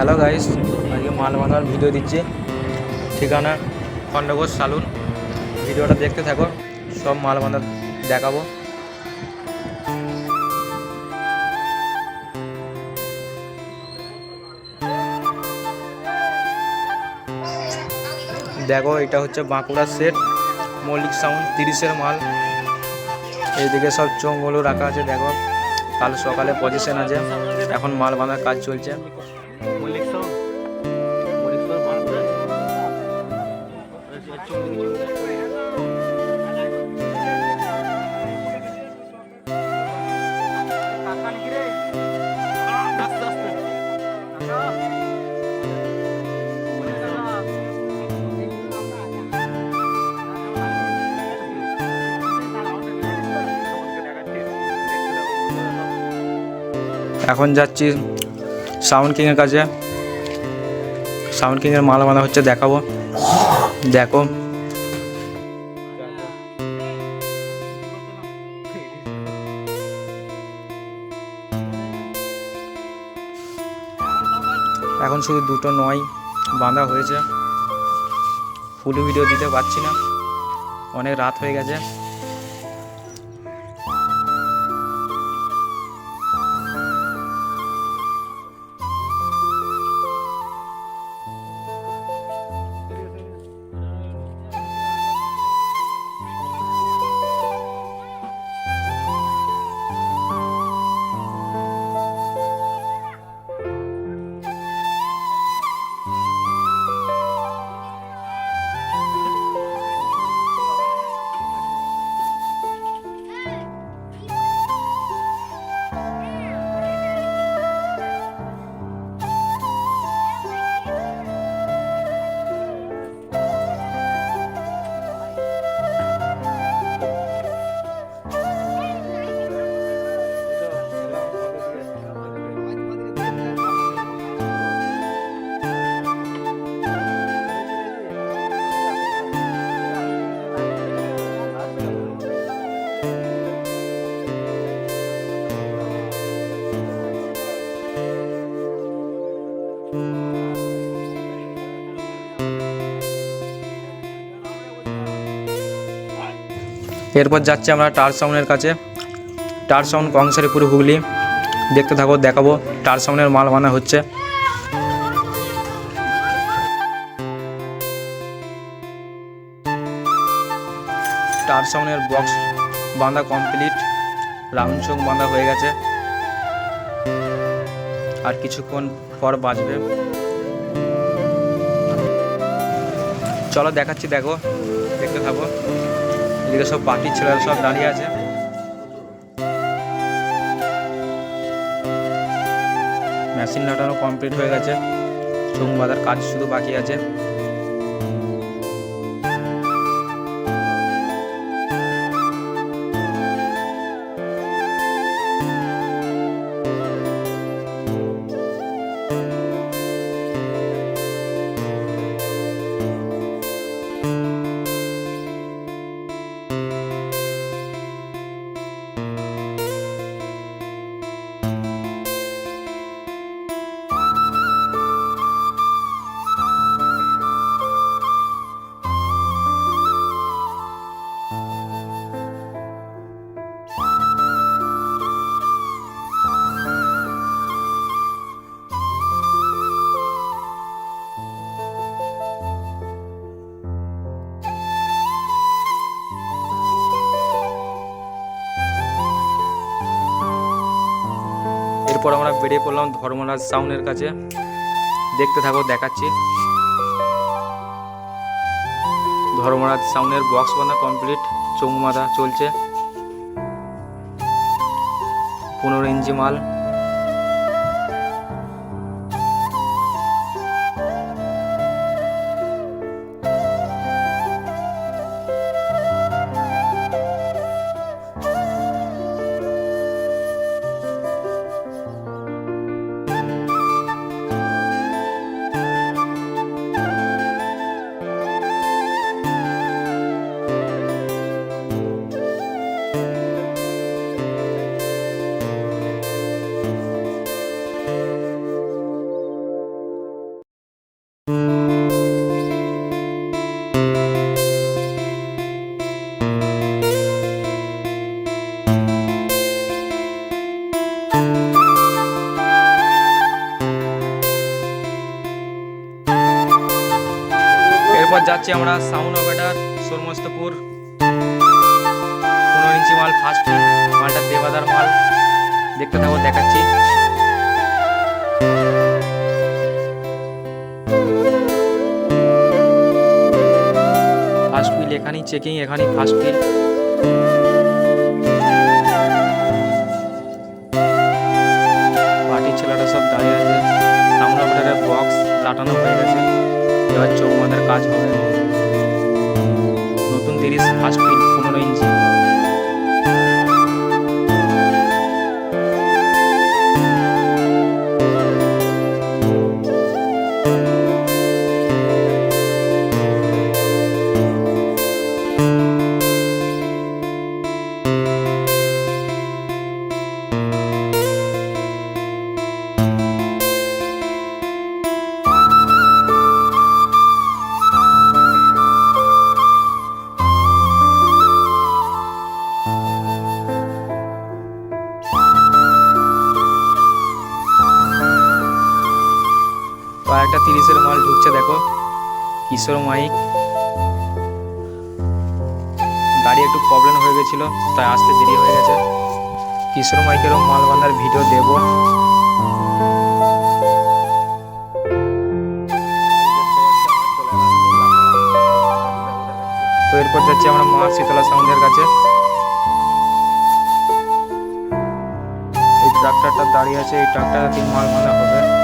Hello guys আজকে মাল বাঁধার ভিডিও দিচ্ছি। ঠিকানা, খণ্ডঘোষ সালুন ভিডিওটা দেখতে থাকো। সব মাল বাঁধা দেখাবো। দেখো, এটা হচ্ছে বাঁকুড়ার সেট মল্লিক সাউন্ড তিরিশের মাল। এইদিকে সব চোঙগুলো রাখা আছে, দেখো। কাল সকালে পজিশন আছে। এখন মাল বাঁধার কাজ চলছে। এখন যাচ্ছি সাউন্ড কিংয়ের কাছে। সাউন্ড কিংয়ের মাল মালা হচ্ছে দেখাবো। দেখো। এখন শুধু দুটো নয়, বাঁধা হয়েছে। ফুল ভিডিও দিতে পারছি না। অনেক রাত হয়ে গেছে। এরপর যাচ্ছি আমরা টার সাউন্ডের কাছে। টার সাউন্ড কংসারিপুর হুগলি। দেখতে থাকো, দেখাবো টার সাউন্ডের মাল বানা হচ্ছে। টার সাউন্ডের বক্স বাঁধা কমপ্লিট। রাউন্ড চোখ বাঁধা হয়ে গেছে। আর কিছুক্ষণ পর বাজবে। চলো দেখাচ্ছি, দেখো, দেখতে থাকো। এদিকে সব পার্টির ছেলেরা সব দাঁড়িয়ে আছে। মেশিন লাটানো কমপ্লিট হয়ে গেছে। চুং বাঁধার কাজ শুধু বাকি আছে। এরপর আমরা বেরিয়ে পড়লাম ধর্মরাজ সাউনের কাছে। দেখতে থাকো, দেখাচ্ছি। ধর্মরাজ সাউনের বক্স বানা কমপ্লিট চৌমাদা চলছে। পনেরো ইঞ্চি মাল। এরপর যাচ্ছি আমরা সাউন্ড অপারেটার সোরমস্তপুর পনেরো ইঞ্চি মাল ফার্স্ট মালটা দেবাদার মাল। দেখতে থাকো, দেখাচ্ছি। ফার্স্ট হুইল এখানেই চেকিং এখানেই ফার্স্ট হুইল পার্টির ছেলেরা সব দাঁড়িয়ে আছে। সাউন্ড অপারেটারের বক্স লাটানো হয়ে গেছে। এবার ওমাদের কাজ হবে নতুন তিরিশ ফার্স্ট ফিট পনেরো ইঞ্চি ঢুকছে, দেখো। কিশোর মাইক। গাড়ি একটু প্রবলেম হয়ে গেছিল, তাই আসতে দেরি হয়ে গেছে। কিশোর মাইকেরও মাল বাঁধার ভিডিও দেব। তো এরপর যাচ্ছি আমরা মা শীতলা সাউন্ডের কাছে। এই ট্রাক্টরটা দাঁড়িয়ে আছে, এই ট্রাক্টর মাল বাঁধা হবে।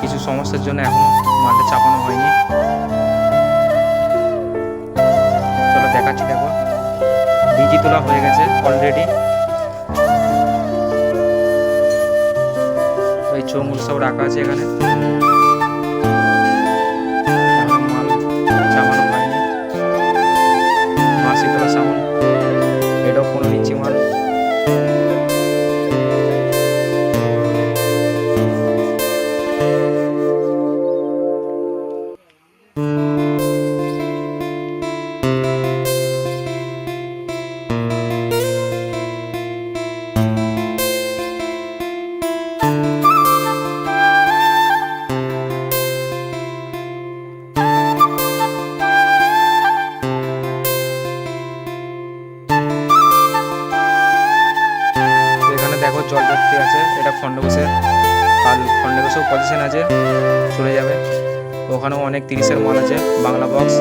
কিছু সমস্যার জন্য এখনও মালটা চাপানো হয়নি। চলো দেখাচ্ছি দেখো। ভিজি তোলা হয়ে গেছে অলরেডি ওই চৌমুল সব রাখা আছে এখনও। অনেক তিরিশের মাল আছে বাংলা বক্স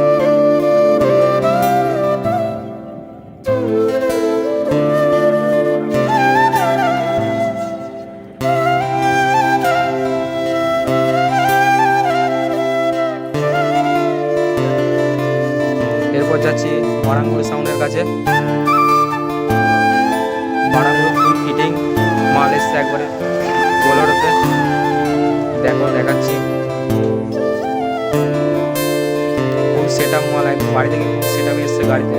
এরপর যাচ্ছি মারাঙ্গুড়ি সাউন্ডের কাছে। সেট আপ মাল বাড়ি থেকে সেটা আপ এসছে গাড়িতে।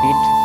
স্পিড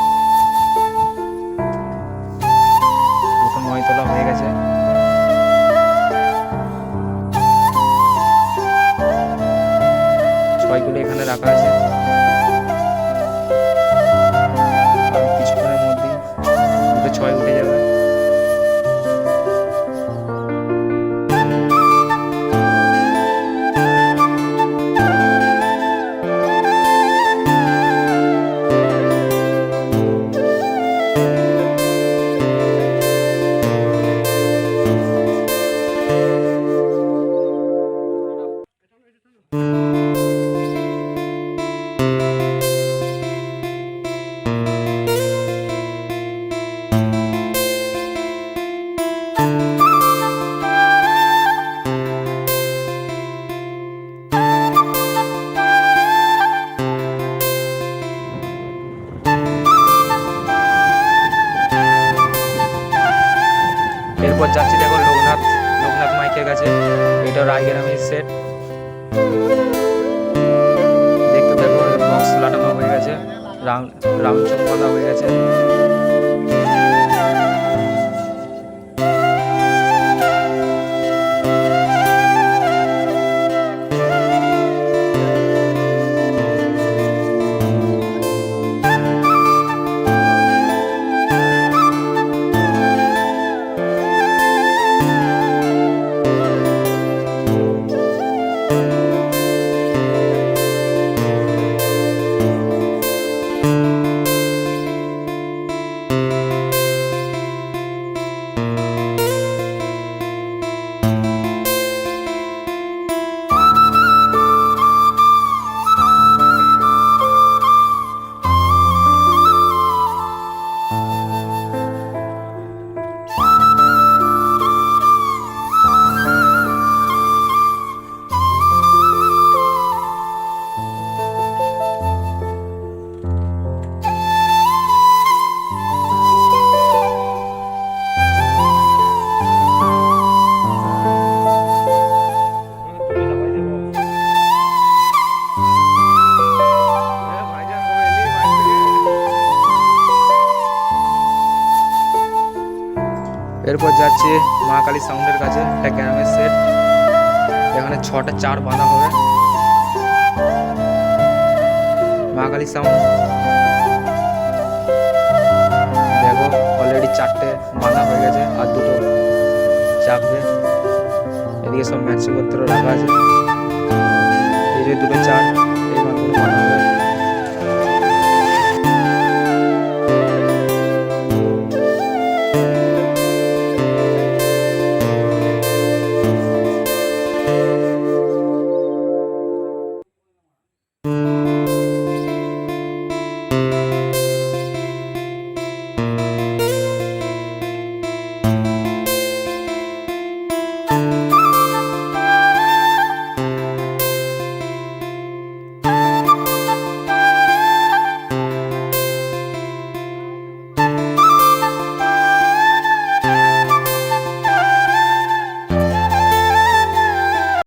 রাউন্ড রাউন্ড হয়ে গেছে। যাচ্ছে মা কালী সাউন্ডের কাছে, একটা ক্যারামের সেট। এখানে ছটা চার বাঁধা হবে। মা কালী সাউন্ড। দেখো অলরেডি চারটে বাঁধা হয়ে গেছে, আর দুটো চাপবে। এদিকে সব ম্যাচপত্র রাখা আছে। এই যে দুটো চার, এই মালগুলো বাঁধা